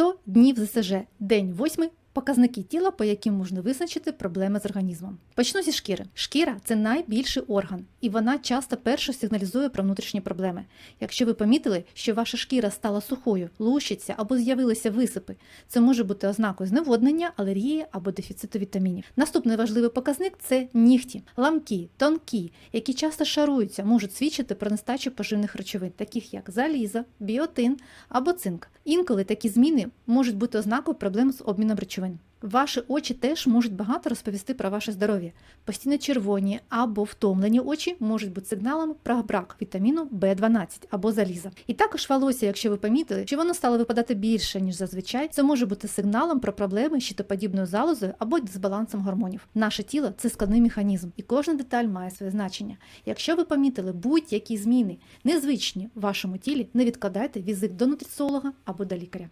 100 днів ЗСЖ, день 8, показники тіла, по яким можна визначити проблеми з організмом. Почну зі шкіри. Шкіра це найбільший орган, і вона часто перша сигналізує про внутрішні проблеми. Якщо ви помітили, що ваша шкіра стала сухою, лущиться або з'явилися висипи, це може бути ознакою зневоднення, алергії або дефіциту вітамінів. Наступний важливий показник це нігті, ламкі, тонкі, які часто шаруються, можуть свідчити про нестачу поживних речовин, таких як заліза, біотин або цинк. Інколи такі зміни можуть бути ознакою проблем з обміном речовин. Ваші очі теж можуть багато розповісти про ваше здоров'я. Постійно червоні або втомлені очі можуть бути сигналом про брак вітаміну В12 або заліза. І також волосся, якщо ви помітили, що воно стало випадати більше, ніж зазвичай, це може бути сигналом про проблеми з щитоподібною залозою або дисбалансом гормонів. Наше тіло це складний механізм, і кожна деталь має своє значення. Якщо ви помітили будь-які зміни незвичні в вашому тілі, не відкладайте візит до нутриціолога або до лікаря.